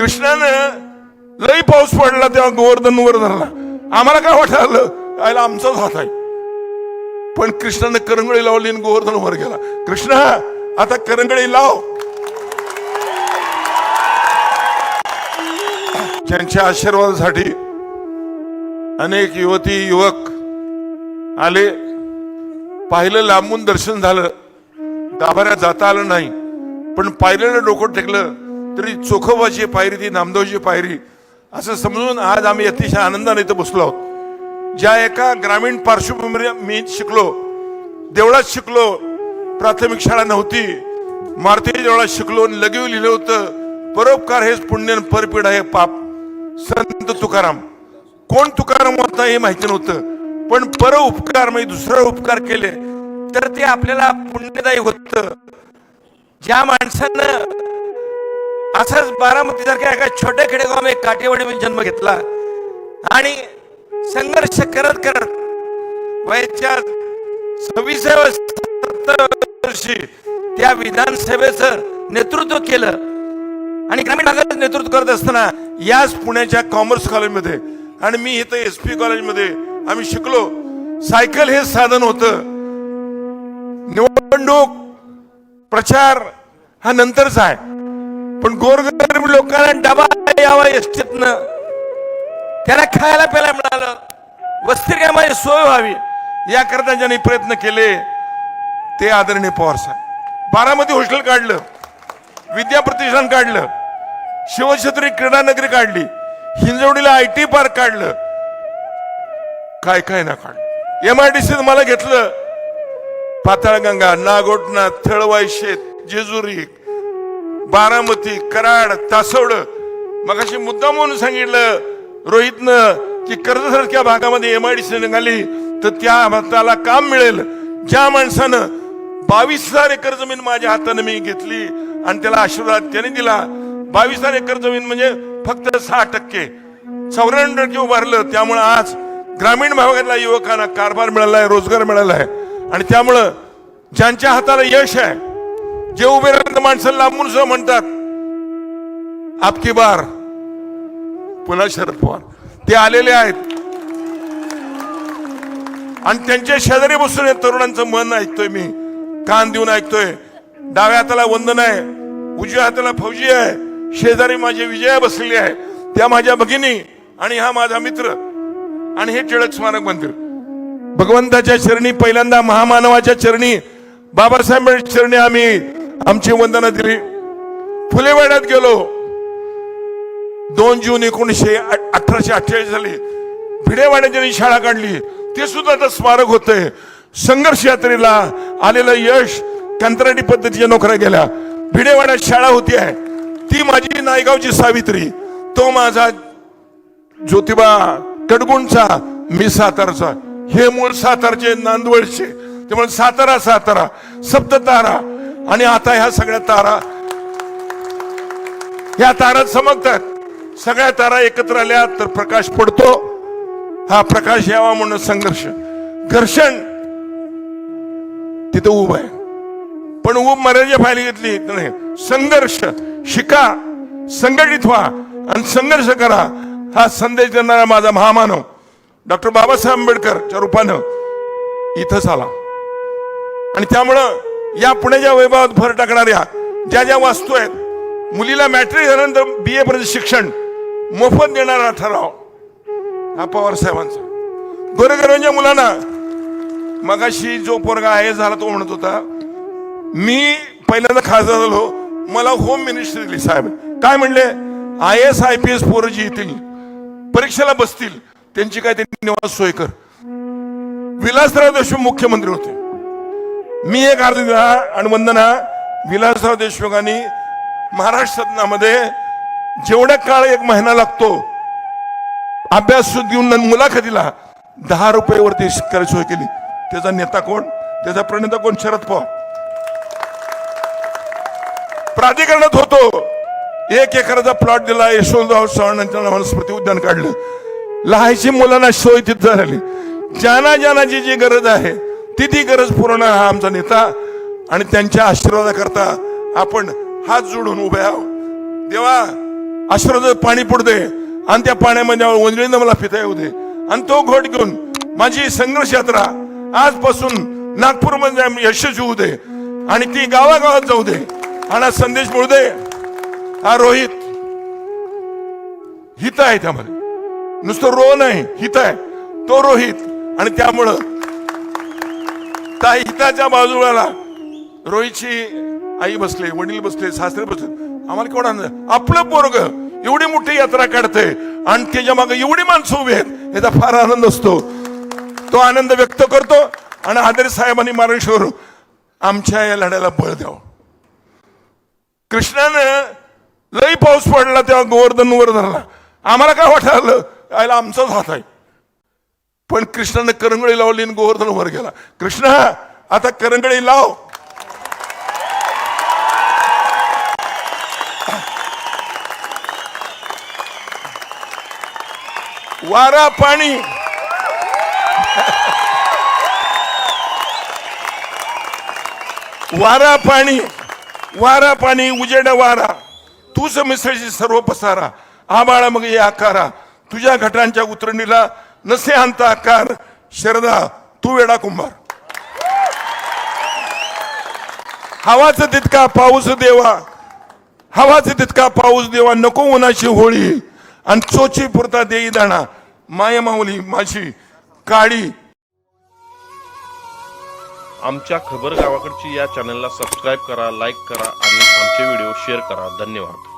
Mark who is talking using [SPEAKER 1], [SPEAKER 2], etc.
[SPEAKER 1] कृष्णानं लई पाऊस पडला तेव्हा गोवर्धन वर धरला आम्हाला काय वाटलं आयला आमचाच हात आहे. पण कृष्णानं करंगळी लावली आणि गोवर्धन वर गेला. कृष्णा आता करंगळी लाव. त्यांच्या आशीर्वादासाठी अनेक युवती युवक आले. पाहिलं लांबून दर्शन झालं. दाभाऱ्यात जाता आलं नाही. पण पाहिलेलं डोकं टेकलं. तरी चोखोबाची पायरी ती नामदेवची पायरी असं समजून आज आम्ही अतिशय आनंदाने इथं बसलो आहोत. ज्या एका ग्रामीण पार्श्वभूमीवर मी शिकलो देवळात शिकलो प्राथमिक शाळा नव्हती मारुती देवळात शिकलो आणि लगेव लिहिलं होतं परोपकार हेच पुण्य परपीड आहे पाप. संत तुकाराम. कोण तुकाराम होता हे माहिती नव्हतं पण पर उपकार म्हणजे दुसरा उपकार केले तर ते आपल्याला पुण्यदायी होत. ज्या माणसानं असंच बारामती सारख्या एका छोट्या खेडेगाव एक काठेवाडीमध्ये जन्म घेतला. आणि संघर्ष करत करत वयाच्या सव्वीसाव्या सत्तर वर्षी त्या विधानसभेचं नेतृत्व केलं. आणि ग्रामीण भागात नेतृत्व करत असताना याच पुण्याच्या कॉमर्स कॉलेजमध्ये आणि मी इथं एस पी कॉलेजमध्ये आम्ही शिकलो. सायकल हे साधन होतं. निवडणूक प्रचार हा नंतरच आहे. पण गोरगरीब लोकांना डबा यावा एसटीतनं त्यांना खायला प्यायला मिळालं. वस्तिकामध्ये सोय व्हावी. याकरता ज्यांनी प्रयत्न केले ते आदरणीय पवार साहेब. बारामती हॉस्टेल काढलं. विद्या प्रतिष्ठान काढलं. शिवछत्री क्रीडा नगरी काढली. हिंजवडीला आय टी पार्क काढलं. काय काय ना काढलं. एम आय डी सीत मला घेतलं. पाताळगंगा नागोटना थळवाई शेत जेजुरी बारामती कराड तासवड. मग अशी मुद्दा म्हणून सांगितलं रोहितनं की कर्जसारख्या भागामध्ये एम आय डी सी निघाली तर त्या हाताला काम मिळेल. ज्या माणसानं बावीस हजार एकर जमीन माझ्या हाताने मी घेतली आणि त्याला आशीर्वाद त्याने दिला बावीस हजार एकर जमीन म्हणजे फक्त सहा टक्के. चौऱ्याण्णव टक्के उभारलं त्यामुळं आज ग्रामीण भागातल्या युवकांना कारभार मिळाला आहे रोजगार मिळाला आहे आणि त्यामुळं ज्यांच्या हाताला यश आहे जे उभे राहतात माणसं लांबून सुद्धा म्हणतात आपकी बार? पुन्हा शरद पवार. ते आलेले आहेत. आणि त्यांच्या शेजारी बसून या तरुणांचं मन ऐकतोय मी. कान देऊन ऐकतोय. डाव्या हाताला वंदन आहे. उजव्या हाताला फौजी आहे. शेजारी माझे विजया बसलेली आहे. त्या माझ्या भगिनी आणि हा माझा मित्र. आणि हे टिळक स्मारक मंदिर. भगवंताच्या चरणी पहिल्यांदा महामानवाच्या चरणी बाबासाहेबांच्या चरणी आम्ही आमची वंदना दिली. फुलेवाड्यात गेलो. दोन जून एकोणीसशे अठराशे अठ्ठेचाळीस झाली भिडेवाड्याची शाळा काढली ते सुद्धा आता स्मारक होते संघर्ष यात्रेला आलेलं यश कंत्राटी पद्धतीच्या नोकऱ्या गेल्या. भिडेवाड्यात शाळा होती आहे. ती माझी नायगावची सावित्री. तो माझा ज्योतिबा कडगुणचा मी सातारचा. हे मूळ सातारचे नांदवडचे. त्यामुळे सातारा सातारा. सप्ततारा. आणि आता ह्या सगळ्या तारा ह्या तारा चमकतात. सगळ्या तारा एकत्र आल्या तर प्रकाश पडतो. हा प्रकाश यावा म्हणून संघर्ष. घर्षण तिथं उभ आहे. पण उभ मर्यादा फायली घेतली नाही. संघर्ष शिका संघटित व्हा आणि संघर्ष करा. हा संदेश देणारा माझा महामानव डॉक्टर बाबासाहेब आंबेडकरच्या रूपानं इथंच आला आणि त्यामुळं या पुण्याच्या वैभवात भर टाकणाऱ्या ज्या ज्या वास्तू आहेत मुलीला मॅट्रिक झाल्यानंतर बी ए पर्यंत शिक्षण मोफत देणारा ठराव हा पवार साहेबांचा. गोरेगरवांच्या मुलांना मगाशी जो पोरगा आहे झाला तो म्हणत होता मी पहिल्यांदा खासदार झालो मला होम मिनिस्ट्री दिली साहेब. काय म्हणले? I S I P S पोरं जी येतील परीक्षेला बसतील त्यांची काय त्यांनी निवास सोय कर. विलासराव देशमुख मुख्यमंत्री होते. मी एक अर्ज दिला आणि वंदना विलासराव देशमुखांनी महाराष्ट्र सदनामध्ये जेवढ्या काळ एक महिना लागतो अभ्यास देऊन मुलाखतीला दहा रुपयावरती करायची सोय केली. त्याचा नेता कोण? त्याचा प्रणेता कोण? शरद पवार. प्राधिकरणात होतो. एक एकराचा प्लॉट दिला यशवंतराव चव्हाणांच्या नावानं स्मृती उद्यान काढलं. लहायची मुलांना सोय तिथं झाली. ज्यांना ज्यांनाची जी गरज आहे ती ती गरज पुरवणार हा आमचा नेता. आणि त्यांच्या आशीर्वादाकरता आपण हात जोडून उभे आहोत. देवा आशीर्वाद पाणी पुढ दे आणि त्या पाण्यामध्ये वंजळीनं मला पिता येऊ दे आणि तो घोट घेऊन माझी संघर्ष यात्रा आजपासून नागपूरमध्ये यशस्वी होऊ दे. आणि ती गावागावात जाऊ दे. आणि हा संदेश मिळू दे. हा रोहित हित आहे त्यामध्ये. नुसतं रो नाही हित आहे. तो रोहित. आणि त्यामुळं त्या हिताच्या बाजूला रोहितची आई बसले वडील बसले सासरे बसले. आम्हाला केवढा आपलं पोरग एवढी मोठी यात्रा काढते आणि त्याच्यामागे एवढी माणसं उभी आहेत याचा फार आनंद असतो. तो आनंद व्यक्त करतो आणि आदर साहेबांनी महाराष्ट्र आमच्या या लढ्याला बळ द्यावं. कृष्णानं लई पाऊस पडला तेव्हा गोवर्धन वर धरला. आम्हाला काय वाटायला आमचाच हात आहे. पण कृष्णानं करंगळी लावली आणि गोवर्धन वर गेला. कृष्णा आता करंगळी लाव. वारा पाणी. वारा पाणी. वारा पाणी उजेड वारा. तूच मिसळशी सर्व पसारा. आबाळा मग या आकारा. तुझ्या घटांच्या उतरणीला नसे अंताकार शरदा तू वेडा कुंभार. हवाच तितका पाऊस देवा हवाच तितका पाऊस देवा नको उन्हाची होळी. आणि चोची पुरता देई दाणा माय माऊली माझी काळी
[SPEAKER 2] आमच्या खबर गावाकडची या चॅनलला सबस्क्राईब करा लाईक करा आणि आमचे व्हिडिओ शेअर करा. धन्यवाद.